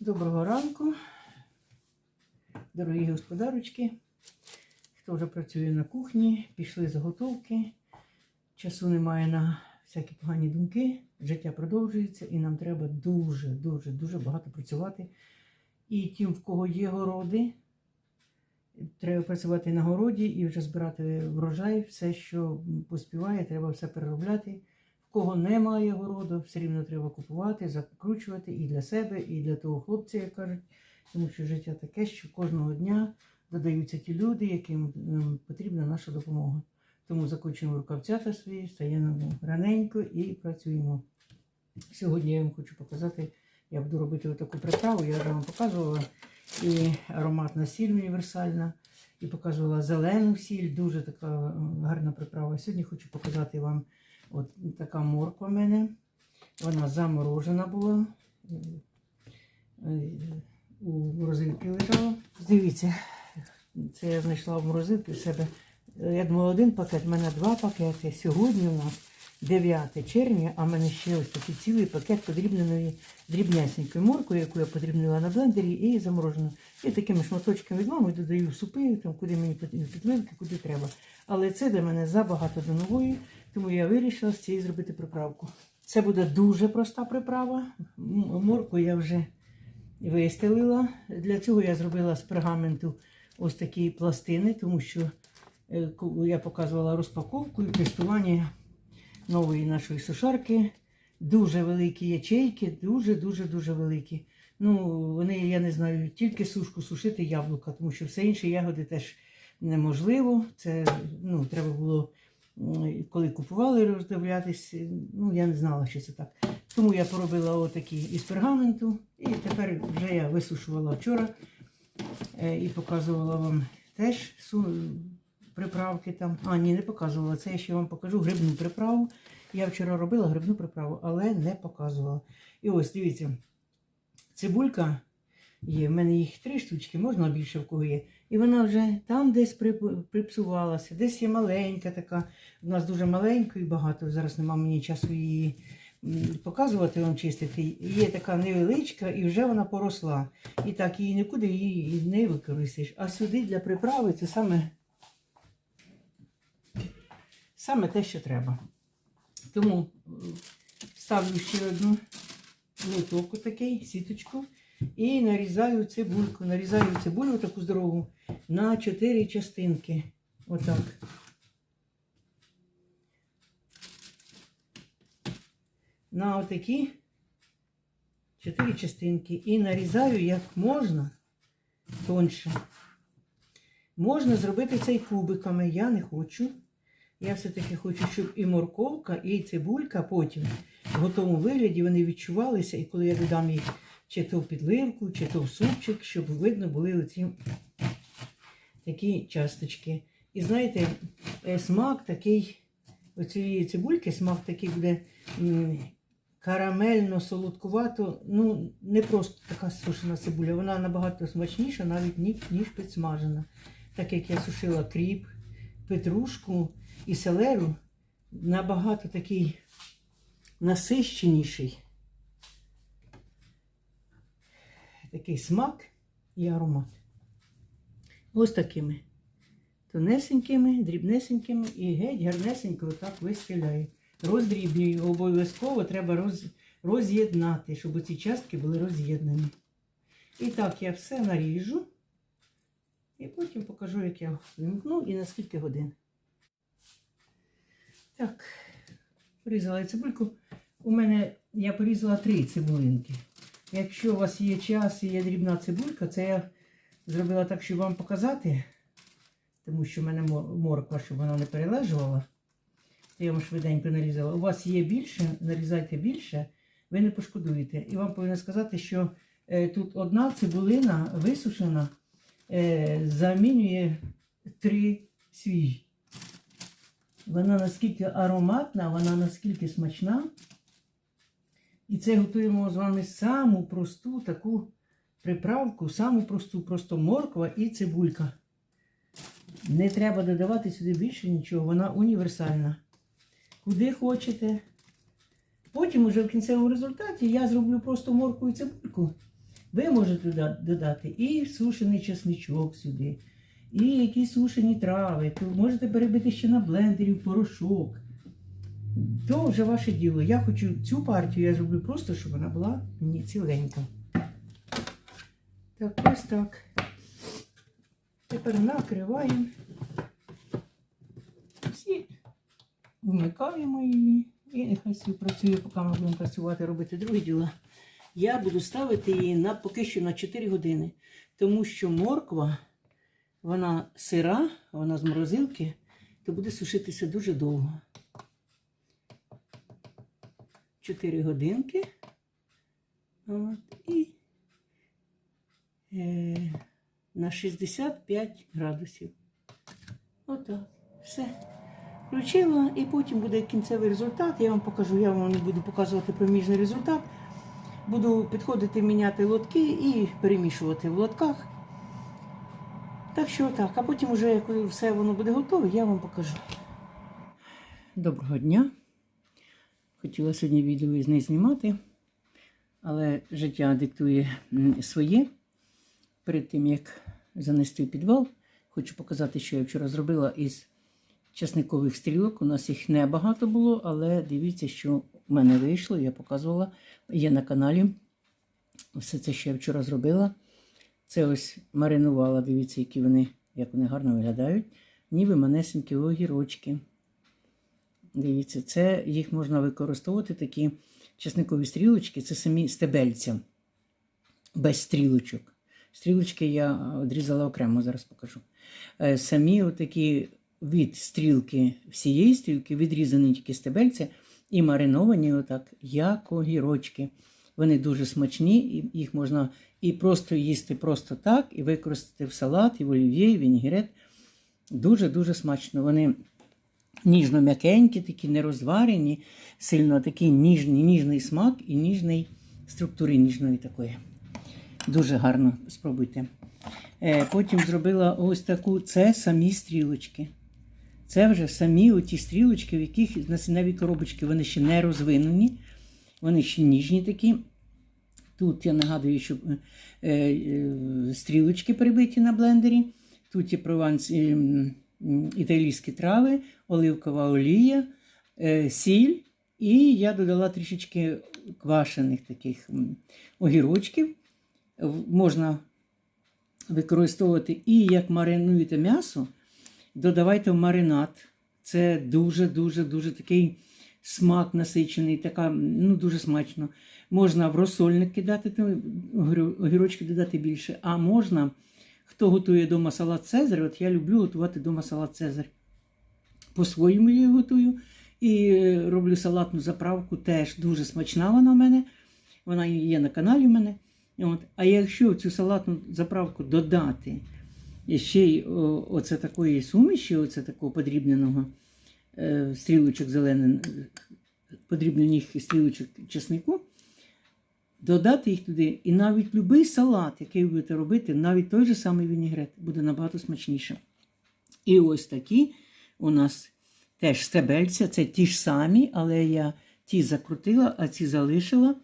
Доброго ранку, дорогі господарочки. Хто вже працює на кухні, пішли заготовки. Часу немає на всякі погані думки. Життя продовжується і нам треба дуже, дуже, дуже багато працювати. І тим, в кого є городи, треба працювати на городі і вже збирати врожай, все, що поспіває, треба все переробляти. Кого немає городу, все рівно треба купувати, закручувати і для себе, і для того хлопця, як кажуть. Тому що життя таке, що кожного дня додаються ті люди, яким ем, потрібна наша допомога. Тому закочуємо рукавцята свої, стаємо раненько і працюємо. Сьогодні я вам хочу показати, я буду робити таку приправу, я вже вам показувала і ароматна сіль універсальна, і показувала зелену сіль, дуже така гарна приправа. Сьогодні хочу показати вам от така морква в мене. Вона заморожена була. е, е, У морозилці лежала. Дивіться, це я знайшла в морозилці в себе. Е, Я думала, один пакет, в мене два пакети. Сьогодні у нас 9 червня, а в мене ще ось такий цілий пакет подрібненої дрібнясенької моркви, яку я подрібнила на блендері і заморожену. І такими шматочками від додаю в супи, там, куди мені потрібно, підливки, куди треба. Але це для мене забагато до нової, тому я вирішила з цієї зробити приправку. Це буде дуже проста приправа. М- Моркву я вже вистелила. Для цього я зробила з пергаменту ось такі пластини, тому що е, я показувала розпаковку і тестування нової нашої сушарки. Дуже великі ячейки, дуже-дуже дуже великі. Ну, вони, я не знаю, тільки сушку сушити яблука, тому що все інше ягоди теж неможливо. Це ну, треба було, коли купували, роздивлятись. Ну, я не знала, що це так. Тому я поробила отакі із пергаменту. І тепер вже я висушувала вчора е, і показувала вам теж приправки там. А, ні, не показувала. Це я ще вам покажу грибну приправу. Я вчора робила грибну приправу, але не показувала. І ось дивіться, цибулька є. В мене їх три штучки, можна більше в кого є. І вона вже там десь прип- припсувалася, десь є маленька така. У нас дуже маленька і багато. Зараз нема мені часу її показувати вам чистити. Є така невеличка і вже вона поросла. І так її нікуди її не використаєш. А сюди для приправи це саме, саме те, що треба. Тому ставлю ще одну лотоку такий, сіточку. І нарізаю цибульку. Нарізаю цибулю таку здорову на 4 частинки. Отак. На отакі 4 частинки. І нарізаю як можна тоньше. Можна зробити це і кубиками. Я не хочу. Я все-таки хочу, щоб і морковка, і цибулька потім в готовому вигляді вони відчувалися, і коли я додам їх чи то в підливку, чи то в супчик, щоб видно були оці такі часточки. І знаєте, е, смак такий, оцієї цибульки, смак такий буде карамельно солодкувато. Ну, не просто така сушена цибуля, вона набагато смачніша, навіть ніж підсмажена. Так як я сушила кріп, петрушку і селеру, набагато такий насищеніший. Такий смак і аромат. Ось такими тонесенькими, дрібнесенькими і геть гарнесенько отак вистеляю. Роздрібнюю. Обов'язково треба роз, роз'єднати, щоб ці частки були роз'єднані. І так я все наріжу. І потім покажу, як я вимкну і на скільки годин. Так, порізала цибульку. У мене я порізала три цибулинки. Якщо у вас є час і є дрібна цибулька, це я зробила так, щоб вам показати, тому що в мене морква, щоб вона не перележувала. Я вам швиденько нарізала. У вас є більше, нарізайте більше, ви не пошкодуєте. І вам повинна сказати, що е, тут одна цибулина висушена е, замінює три свіжі. Вона наскільки ароматна, вона наскільки смачна. І це готуємо з вами саму просту таку приправку, саму просту, просто морква і цибулька. Не треба додавати сюди більше нічого, вона універсальна. Куди хочете. Потім уже в кінцевому результаті я зроблю просто моркву і цибульку Ви можете додати і сушений чесничок сюди, і якісь сушені трави. Можете перебити ще на блендері в порошок. То вже ваше діло. Я хочу цю партію, я зроблю просто, щоб вона була мені ціленька. Так, ось так. Тепер накриваємо. Всі вмикаємо її. І нехай працює, поки ми будемо працювати, робити другі діла. Я буду ставити її на поки що на 4 години. Тому що морква, вона сира, вона з морозилки, то буде сушитися дуже довго. 4 годинки. От, і е, на 65 градусів. Отак. Все. Включила і потім буде кінцевий результат. Я вам покажу, я вам не буду показувати проміжний результат. Буду підходити, міняти лотки і перемішувати в лотках. Так що так, а потім, вже, коли все воно буде готове, я вам покажу. Доброго дня. Хотіла сьогодні відео із неї знімати, але життя диктує своє. Перед тим, як занести підвал, хочу показати, що я вчора зробила із часникових стрілок. У нас їх небагато було, але дивіться, що в мене вийшло. Я показувала, є на каналі. Все це, що я вчора зробила. Це ось маринувала, дивіться, які вони, як вони гарно виглядають. Ніби манесенькі огірочки. Дивіться, це їх можна використовувати, такі часникові стрілочки, це самі стебельця, без стрілочок. Стрілочки я відрізала окремо, зараз покажу. Е, Самі отакі від стрілки, всієї стрілки, відрізані тільки стебельця і мариновані отак, як огірочки. Вони дуже смачні, і їх можна і просто їсти просто так, і використати в салат, і в олів'є, і в вінігрет. Дуже-дуже смачно. Вони ніжно-м'якенькі, такі нерозварені, сильно такий ніжний, ніжний смак і ніжний структури ніжної такої. Дуже гарно спробуйте. Е, Потім зробила ось таку, це самі стрілочки. Це вже самі оті стрілочки, в яких насінневі коробочки вони ще не розвинені, вони ще ніжні такі. Тут я нагадую, що е, е, стрілочки прибиті на блендері. Тут є прованс, е, м, м, італійські трави, оливкова олія, е, сіль. І я додала трішечки квашених таких огірочків. Можна використовувати і як маринуєте м'ясо, додавайте в маринад. Це дуже-дуже дуже такий смак насичений, така, ну, дуже смачно. Можна в розсольник кидати, огірочки додати більше. А можна, хто готує вдома салат Цезарь, от я люблю готувати вдома салат Цезарь. По-своєму я готую. І е, роблю салатну заправку, теж дуже смачна вона в мене. Вона є на каналі в мене. От. А якщо цю салатну заправку додати ще й оце такої суміші, оце такого подрібненого е, стрілочок зелених, подрібнених стрілочок чеснику, додати їх туди, і навіть будь-який салат, який ви будете робити, навіть той же самий вінігрет, буде набагато смачніше. І ось такі у нас теж стебельця, це ті ж самі, але я ті закрутила, а ці залишила.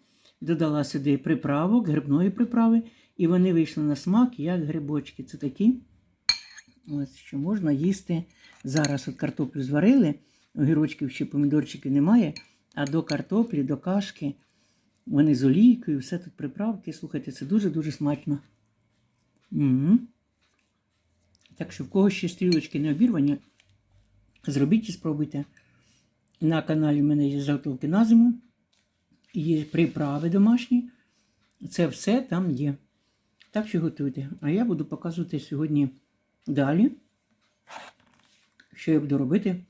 Додала сюди приправок, грибної приправи, і вони вийшли на смак, як грибочки. Це такі, ось що можна їсти. Зараз от картоплю зварили, огірочків чи помідорчиків немає, а до картоплі, до кашки, вони з олійкою, все тут приправки. Слухайте, це дуже-дуже смачно. Угу. Так що в кого ще стрілочки не обірвані, зробіть і спробуйте. На каналі в мене є заготовки на зиму, є приправи домашні. Це все там є. Так що готуйте. А я буду показувати сьогодні далі, що я буду робити.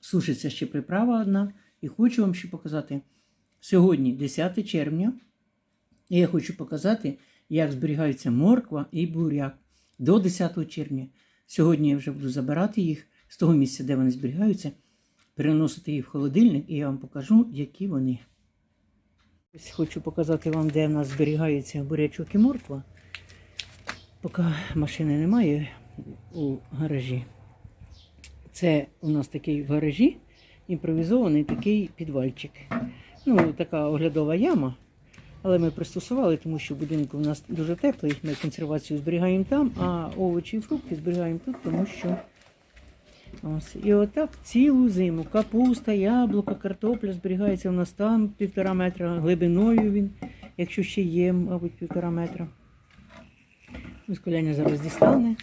Сушиться ще приправа одна. І хочу вам ще показати. Сьогодні 10 червня. І я хочу показати, як зберігаються морква і буряк до 10 червня. Сьогодні я вже буду забирати їх з того місця, де вони зберігаються, переносити їх в холодильник, і я вам покажу, які вони. Ось хочу показати вам, де в нас зберігається бурячок і морква. Поки машини немає у гаражі. Це у нас такий в гаражі імпровізований такий підвальчик. Ну, така оглядова яма. Але ми пристосували, тому що будинок у нас дуже теплий. Ми консервацію зберігаємо там, а овочі і фрукти зберігаємо тут, тому що ось. І отак цілу зиму. Капуста, яблука, картопля зберігається у нас там півтора метра глибиною він, якщо ще є, мабуть, півтора метра. Ось коляня зараз дістане.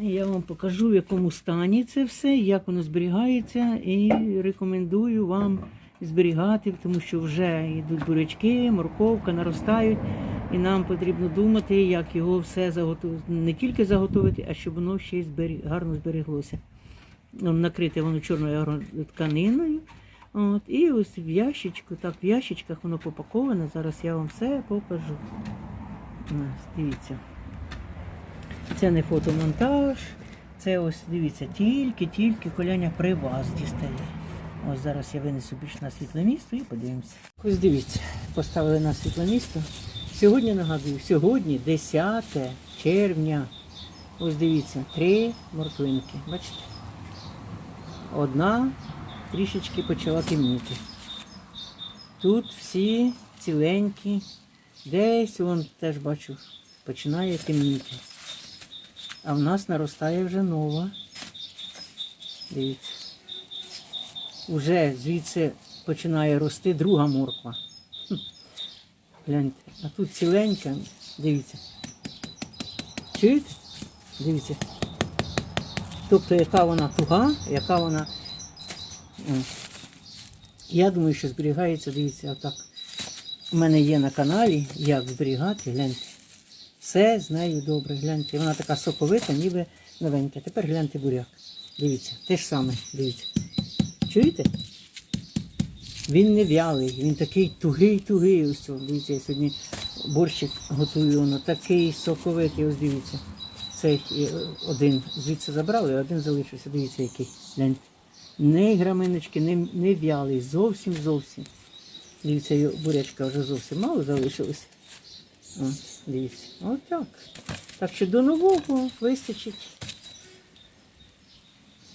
І я вам покажу, в якому стані це все, як воно зберігається, і рекомендую вам зберігати, тому що вже йдуть бурячки, морковка, наростають, і нам потрібно думати, як його все заготовити, не тільки заготовити, а щоб воно ще й зберіг- гарно збереглося. Ну, Накрите воно чорною тканиною. От, і ось в ящичку, так, в ящичках воно попаковане. Зараз я вам все покажу. Дивіться. Це не фотомонтаж. Це ось дивіться, тільки-тільки коляня при вас дістає. Ось зараз я винесу більш на світле місто і подивимося. Ось дивіться, поставили на світле місто. Сьогодні нагадую, сьогодні 10 червня. Ось дивіться, три морквинки. Бачите? Одна трішечки почала темніти. Тут всі ціленькі. Десь вон теж бачу, починає темніти. А в нас наростає вже нова. Дивіться. Уже звідси починає рости друга морква. Гляньте. А тут ціленька, дивіться. Чуєте? Дивіться. Тобто, яка вона туга, яка вона. Я думаю, що зберігається, дивіться, отак. У мене є на каналі, як зберігати, гляньте. Все з нею добре, гляньте. Вона така соковита, ніби новенька. Тепер гляньте буряк. Дивіться, те ж саме, дивіться. Чуєте? Він не вялий, він такий тугий-тугий. Ось. Дивіться, я сьогодні борщик готую, воно такий соковитий, ось дивіться. Цей е, один звідси забрали, а один залишився. Дивіться, який. Не граминочки, не, не вялий, зовсім зовсім. Дивіться, бурячка вже зовсім мало залишилося. О, дивіться. Отак. Так що до нового вистачить.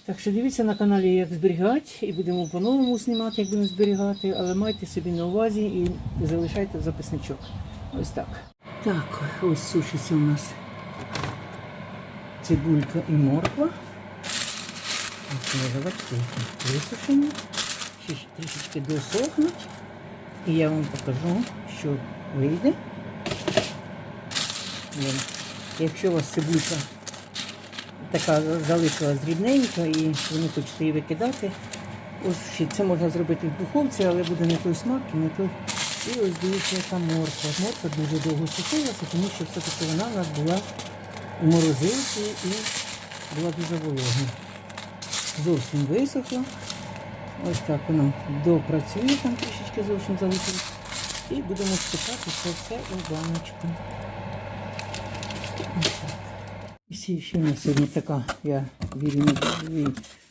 Так що дивіться на каналі, як зберігати, і будемо по-новому знімати, як будемо зберігати, але майте собі на увазі і залишайте записничок. Ось так. Так, ось сушиться у нас цибулька і морква. Ось висушені. Ще трішечки досохнуть. І я вам покажу, що вийде. Якщо у вас цибулька така залишилась дрібненька і ви не її викидати, ось це можна зробити в духовці, але буде не той смак і не той. І ось дивіться, яка морква. Морква дуже довго сушилася, тому що все-таки вона у нас була у морозилці і була дуже волога. Зовсім висохла. Ось так воно допрацює, там трішечки зовсім залишилось. І будемо спекати це все у баночку. Всі- ще у нас сьогодні така, я вірю,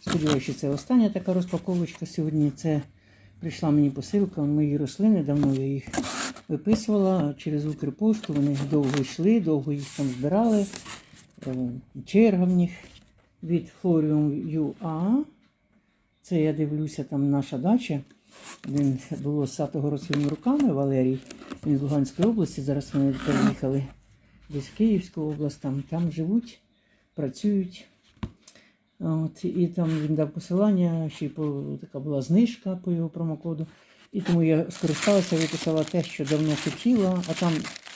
сподіваюся, що це остання така розпаковочка сьогодні. Це прийшла мені посилка, мої рослини, давно я їх виписувала через Укрпошту. Вони довго йшли, довго їх там збирали. Е, Черга в них від Florium UA. Це я дивлюся, там наша дача. Він було сатого своїми руками Валерій. Він з Луганської області. Зараз вони переїхали десь в Київську область, там, там живуть, працюють. От, і там він дав посилання, ще й по, така була знижка по його промокоду. І тому я скористалася, виписала те, що давно хотіла, а там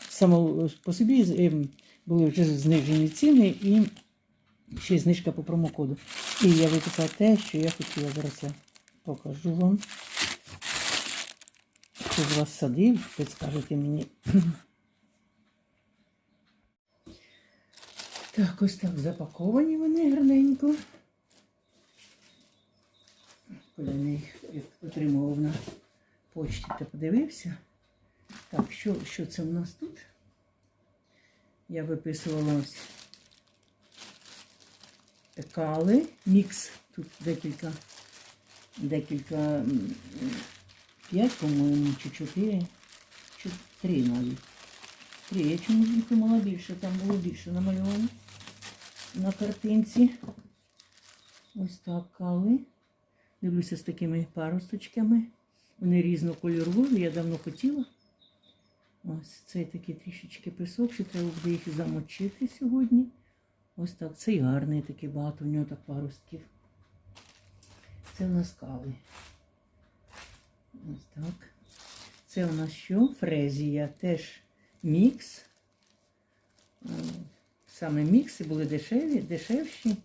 само по собі ем, були вже знижені ціни і ще й знижка по промокоду. І я виписала те, що я хотіла. Зараз я покажу вам. Хто з вас садив, підскажете мені. Так, ось так запаковані вони гарненько. Коли я їх отримував на почті, то подивився. Так, що, що це в нас тут? Я виписувала ось кали, мікс. Тут декілька, декілька, п'ять, по-моєму, чи чотири, чи три навіть. Три. Я чомусь думала більше, там було більше намальовано на картинці. Ось так кали. Дивлюся з такими паросточками. Вони різнокольорові, я давно хотіла. Ось цей такий трішечки присохший, треба буде їх замочити сьогодні. Ось так. Цей гарний такий багато, в нього так паростків. Це у нас кави. Ось так. Це у нас що? Фрезія. Теж мікс. Е, Саме мікси були дешеві, дешевші.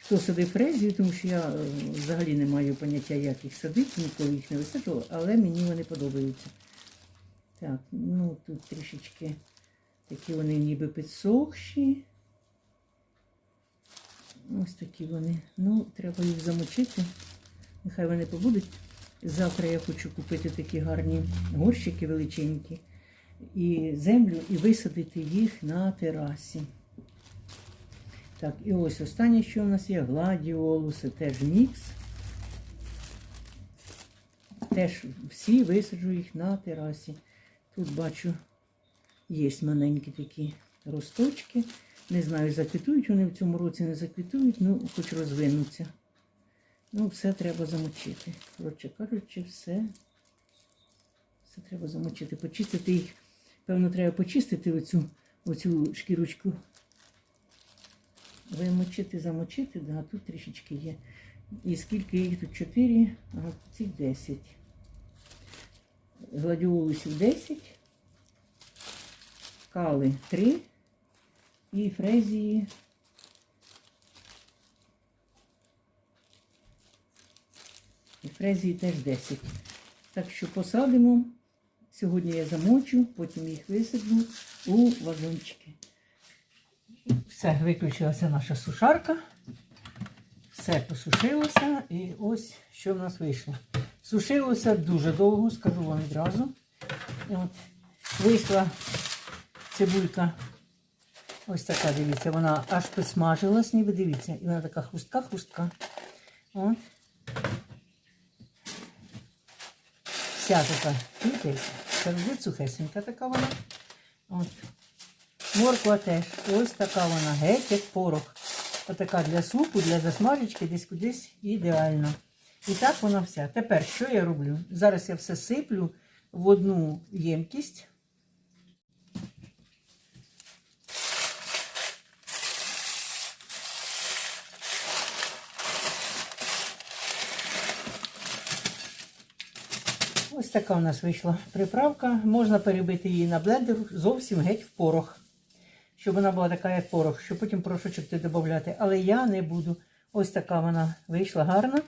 Хто садив фрезію, тому що я е, взагалі не маю поняття, як їх садити, ніколи їх не висаджувала, але мені вони подобаються. Так, ну тут трішечки такі вони ніби підсохші. Ось такі вони. Ну, треба їх замочити. Нехай вони побудуть. Завтра я хочу купити такі гарні горщики величенькі і землю і висадити їх на терасі. Так, і ось останнє, що у нас є, гладіолуси, теж мікс. Теж всі висаджу їх на терасі. Тут бачу, є маленькі такі росточки. Не знаю, заквітують вони в цьому році, не заквітують, ну хоч розвинуться. Ну, все треба замочити. Коротше кажучи, все, все треба замочити. Почистити їх. Певно, треба почистити оцю, оцю шкірочку. Вимочити, замочити, да, тут трішечки є. І скільки їх тут? 4, а ці 10. Гладіолусів 10, кали 3 і фрезії І фрезії теж 10. Так що посадимо. Сьогодні я замочу, потім їх висаджу у вазончики. Все, виключилася наша сушарка. Все посушилося і ось що в нас вийшло. Сушилося дуже довго, скажу вам відразу. І От, вийшла цибулька. Ось така, дивіться, вона аж посмажилась, ніби дивіться. І вона така хрустка-хрустка. От. Вся така, чуєте, сердить сухесенька така вона. От. Морква теж. Ось така вона, геть як порох. Отака для супу, для засмажечки, десь кудись ідеально. І так вона вся. Тепер що я роблю? Зараз я все сиплю в одну ємкість. Ось така у нас вийшла приправка. Можна перебити її на блендер зовсім геть в порох. Щоб вона була така, як порох, щоб потім порошочок ти додати. Але я не буду. Ось така вона вийшла гарна.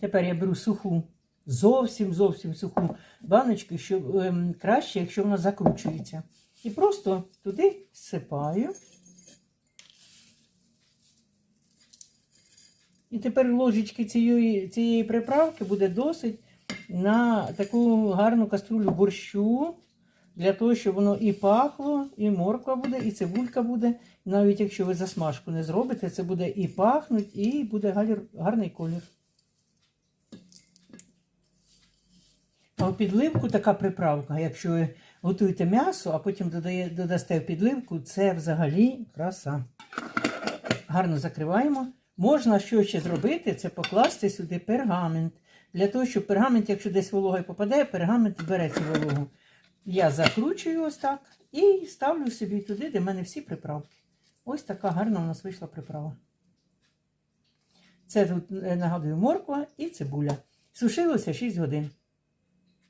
Тепер я беру суху, зовсім зовсім суху баночку, щоб ем, краще, якщо вона закручується. І просто туди всипаю. І тепер ложечки цієї, цієї приправки буде досить на таку гарну каструлю борщу, для того, щоб воно і пахло, і морква буде, і цибулька буде. Навіть якщо ви засмажку не зробите, це буде і пахнуть, і буде гарний колір. А в підливку така приправка, якщо ви готуєте м'ясо, а потім додає, додасте в підливку, це взагалі краса. Гарно закриваємо. Можна що ще зробити, це покласти сюди пергамент. Для того, щоб пергамент, якщо десь волога попаде, пергамент бере цю вологу. Я закручую ось так і ставлю собі туди, де в мене всі приправки. Ось така гарна у нас вийшла приправа. Це тут, е, нагадую, морква і цибуля. Сушилося 6 годин.